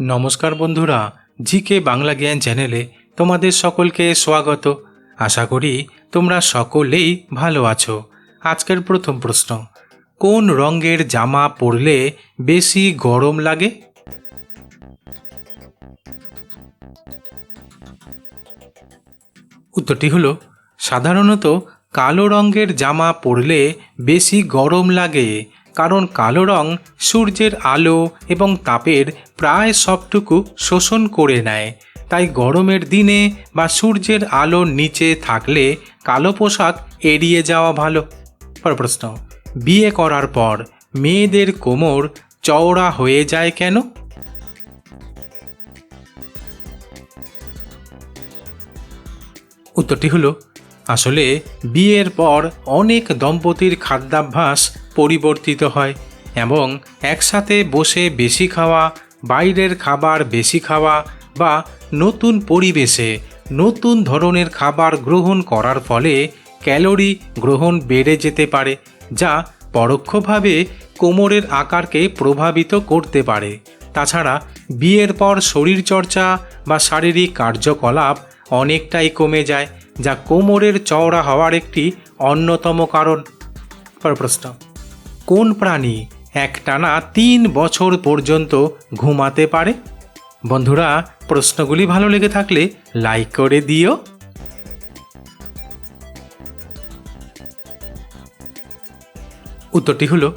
নমস্কার বন্ধুরা, জিকে বাংলা জ্ঞান চ্যানেলে তোমাদের সকলকে স্বাগত। আশা করি তোমরা সকলেই ভালো আছো। আজকের প্রথম প্রশ্ন, কোন রঙের জামা পরলে বেশি গরম লাগে? উত্তরটি হলো, সাধারণত কালো রঙের জামা পরলে বেশি গরম লাগে। কারণ কালো রং সূর্যের আলো এবং তাপের প্রায় সবটুকু শোষণ করে নেয়। তাই গরমের দিনে বা সূর্যের আলোর নিচে থাকলে কালো পোশাক এড়িয়ে যাওয়া ভালো। পর প্রশ্ন, বিয়ে করার পর মেয়েদের কোমর চওড়া হয়ে যায় কেন? উত্তরটি হলো, আসলে বিয়ের পর অনেক দম্পতির খাদ্যাভ্যাস পরিবর্তিত হয় এবং একসাথে বসে বেশি খাওয়া, বাইরের খাবার বেশি খাওয়া বা নতুন পরিবেশে নতুন ধরনের খাবার গ্রহণ করার ফলে ক্যালোরি গ্রহণ বেড়ে যেতে পারে, যা পরোক্ষভাবে কোমরের আকারকে প্রভাবিত করতে পারে। তাছাড়া বিয়ের পর শরীরচর্চা বা শারীরিক কার্যকলাপ অনেকটাই কমে যায়, যা কোমরের চওড়া হওয়ার একটি অন্যতম কারণ। প্রশ্ন। কোন প্রাণী একটানা তিন বছর পর্যন্ত ঘুমাতে পারে? বন্ধুরা, প্রশ্নগুলি ভালো লেগে থাকলে লাইক করে দিও। উত্তরটি হলো,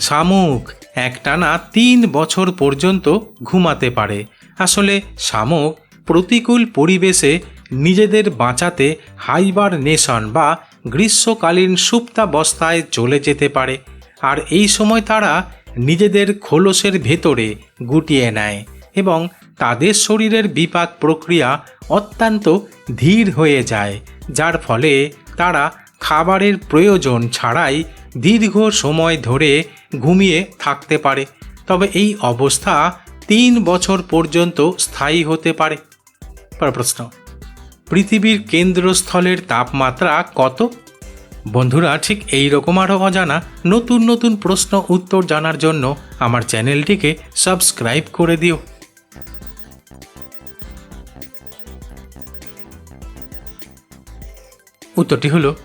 শামুক একটানা তিন বছর পর্যন্ত ঘুমাতে পারে। আসলে শামুক প্রতিকূল পরিবেশে নিজেদের বাঁচাতে হাইবার হাইবারনেশন বা গ্রীষ্মকালীন সুপ্তাবস্থায় চলে যেতে পারে। আর এই সময় তারা নিজেদের খোলসের ভেতরে গুটিয়ে নেয় এবং তাদের শরীরের বিপাক প্রক্রিয়া অত্যন্ত ধীর হয়ে যায়, যার ফলে তারা খাবারের প্রয়োজন ছাড়াই দীর্ঘ সময় ধরে ঘুমিয়ে থাকতে পারে। তবে এই অবস্থা তিন বছর পর্যন্ত স্থায়ী হতে পারে। প্রশ্ন। পৃথিবীর কেন্দ্রস্থলের তাপমাত্রা কত? বন্ধুরা, ঠিক এই রকম আরও অজানা নতুন নতুন প্রশ্ন উত্তর জানার জন্য আমার চ্যানেলটিকে সাবস্ক্রাইব করে দিও। উত্তরটি হলো,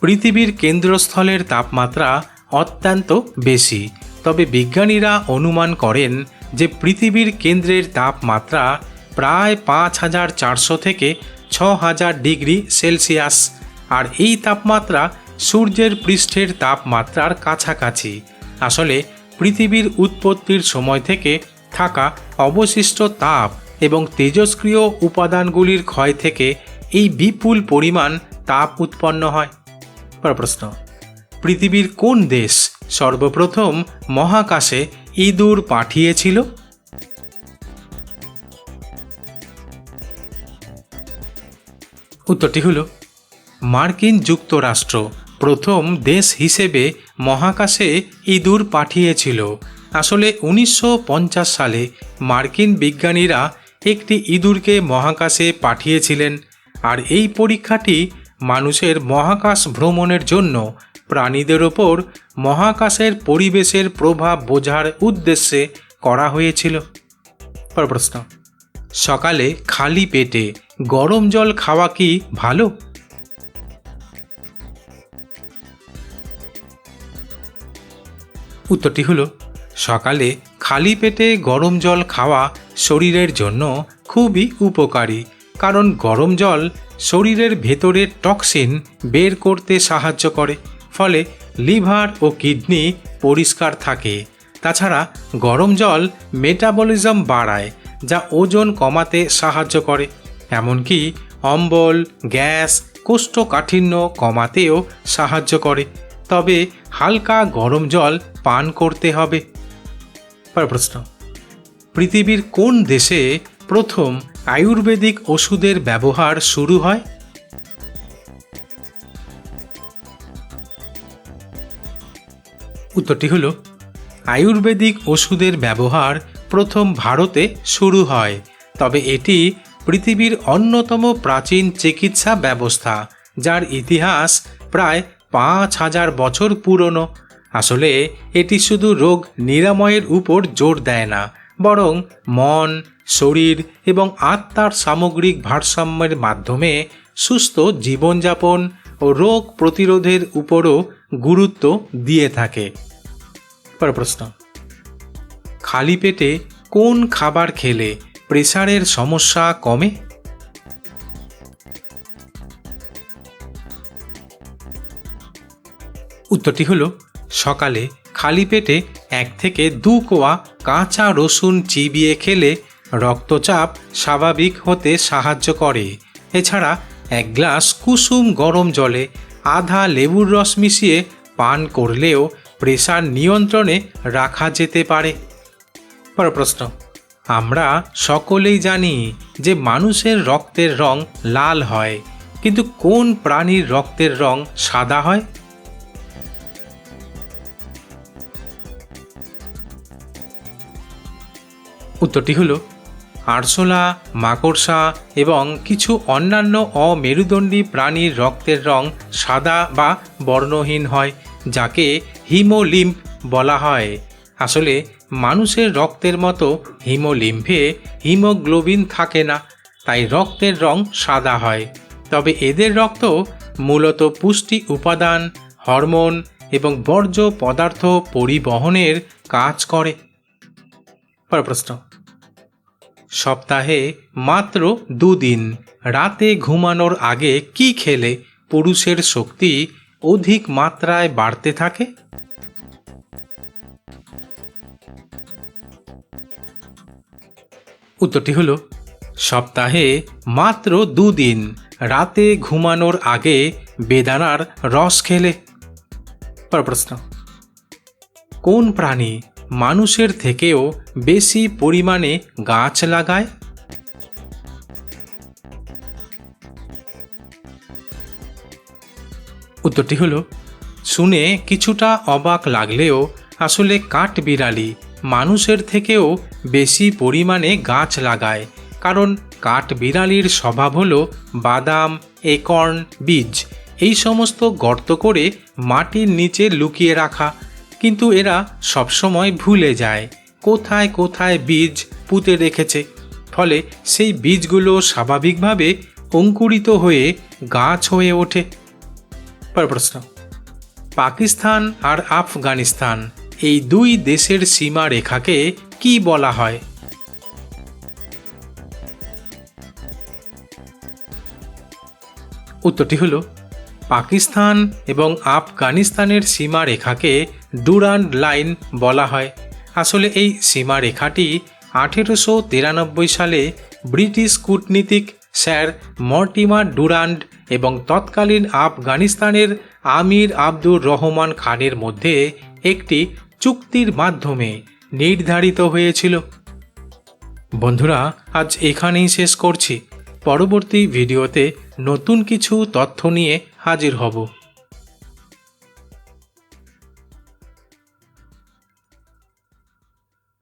পৃথিবীর কেন্দ্রস্থলের তাপমাত্রা অত্যন্ত বেশি, তবে বিজ্ঞানীরা অনুমান করেন যে পৃথিবীর কেন্দ্রের তাপমাত্রা প্রায় পাঁচ হাজার চারশো থেকে ছ হাজার ডিগ্রি সেলসিয়াস। আর এই তাপমাত্রা সূর্যের পৃষ্ঠের তাপমাত্রার কাছাকাছি। আসলে পৃথিবীর উৎপত্তির সময় থেকে থাকা অবশিষ্ট তাপ এবং তেজস্ক্রিয় উপাদানগুলির ক্ষয় থেকে এই বিপুল পরিমাণ তাপ উৎপন্ন হয়। পর প্রশ্ন। পৃথিবীর কোন দেশ সর্বপ্রথম মহাকাশে ইঁদুর পাঠিয়েছিল? উত্তরটি হল, মার্কিন যুক্তরাষ্ট্র প্রথম দেশ হিসেবে মহাকাশে ইঁদুর পাঠিয়েছিল। আসলে উনিশশো পঞ্চাশ সালে মার্কিন বিজ্ঞানীরা একটি ইঁদুরকে মহাকাশে পাঠিয়েছিলেন আর এই পরীক্ষাটি মানুষের মহাকাশ ভ্রমণের জন্য প্রাণীদের ওপর মহাকাশের পরিবেশের প্রভাব বোঝার উদ্দেশ্যে করা হয়েছিল। প্রশ্ন, সকালে খালি পেটে গরম জল খাওয়া কি ভালো? উত্তরটি হলো, সকালে খালি পেটে গরম জল খাওয়া শরীরের জন্য খুবই উপকারী, কারণ গরম জল শরীরের ভেতরের টক্সিন বের করতে সাহায্য করে, ফলে লিভার ও কিডনি পরিষ্কার থাকে। তাছাড়া গরম জল মেটাবলিজম বাড়ায়, যা ওজন কমাতে সাহায্য করে। এমনকি অম্বল, গ্যাস, কোষ্ঠকাঠিন্য কমাতেও সাহায্য করে। তবে হালকা গরম জল পান করতে হবে। প্রশ্ন। পৃথিবীর কোন দেশে প্রথম আয়ুর্বেদিক ওষুধের ব্যবহার শুরু হয়? উত্তরটি হলো, আয়ুর্বেদিক ওষুধের ব্যবহার প্রথম ভারতে শুরু হয়। তবে এটি পৃথিবীর অন্যতম প্রাচীন চিকিৎসা ব্যবস্থা, যার ইতিহাস প্রায় পাঁচ হাজার বছর পুরনো। আসলে, এটি শুধু রোগ নিরাময়ের উপর জোর দেয় না, বরং মন, শরীর এবং আত্মার সামগ্রিক ভারসাম্যের মাধ্যমে সুস্থ জীবনযাপন ও রোগ প্রতিরোধের উপরও গুরুত্ব দিয়ে থাকে। পর প্রশ্ন, খালি পেটে কোন খাবার খেলে প্রেসারের সমস্যা কমে? উত্তরটি হলো, সকালে খালি পেটে এক থেকে দু কোয়া কাঁচা রসুন চিবিয়ে খেলে রক্তচাপ স্বাভাবিক হতে সাহায্য করে। এছাড়া এক গ্লাস কুসুম গরম জলে আধা লেবুর রস মিশিয়ে পান করলেও প্রেসার নিয়ন্ত্রণে রাখা যেতে পারে। পর প্রশ্ন। আমরা সকলেই জানি যে মানুষের রক্তের রং লাল হয়, কিন্তু কোন প্রাণীর রক্তের রং সাদা হয়? উত্তরটি হলো আরশোলা, মাকড়সা এবং কিছু অন্যান্য অমেরুদণ্ডী প্রাণীর রক্তের রং সাদা বা বর্ণহীন হয়, যাকে হিমোলিম্প বলা হয়। আসলে মানুষের রক্তের মতো হিমোলিম্ফে হিমোগ্লোবিন থাকে না, তাই রক্তের রং সাদা হয়। তবে এদের রক্ত মূলত পুষ্টি উপাদান, হরমোন এবং বর্জ্য পদার্থ পরিবহনের কাজ করে। প্রশ্ন সপ্তাহে মাত্র দুদিন রাতে ঘুমানোর আগে কি খেলে পুরুষের শক্তি অধিক মাত্রায় বাড়তে থাকে? উত্তরটি হলো, সপ্তাহে মাত্র দুদিন রাতে ঘুমানোর আগে বেদানার রস খেলে। পর প্রশ্ন, কোন প্রাণী মানুষের থেকেও বেশি পরিমাণে গাছ লাগায়? উত্তরটি হলো, শুনে কিছুটা অবাক লাগলেও আসলে কাঠবিড়ালি মানুষের থেকেও বেশি পরিমাণে গাছ লাগায়, কারণ কাঠ বিড়ালির স্বভাব হলো বাদাম, একর্ন, বীজ। এই সমস্ত গর্ত করে মাটির নিচে লুকিয়ে রাখা, কিন্তু এরা সবসময় ভুলে যায়, কোথায় কোথায় বীজ পুঁতে রেখেছে। ফলে সেই বীজগুলো স্বাভাবিকভাবে অঙ্কুরিত হয়ে গাছ হয়ে ওঠে। পর প্রশ্ন, পাকিস্তান আর আফগানিস্তান। এই দুই দেশের সীমা রেখাকে কি বলা হয়? উত্তরটি হলো, পাকিস্তান এবং আফগানিস্তানের সীমা রেখাকে ডুরান্ড লাইন বলা হয়। আসলে এই সীমা রেখাটি আঠেরোশো তিরানব্বই সালে ব্রিটিশ কূটনীতিক স্যার মর্টিমা ডুরান্ড এবং তৎকালীন আফগানিস্তানের আমির আব্দুর রহমান খানের মধ্যে একটি চুক্তির মাধ্যমে নির্ধারিত হয়েছিল। বন্ধুরা, আজ এখানেই শেষ করছি। পরবর্তী ভিডিওতে নতুন কিছু তথ্য নিয়ে হাজির হব।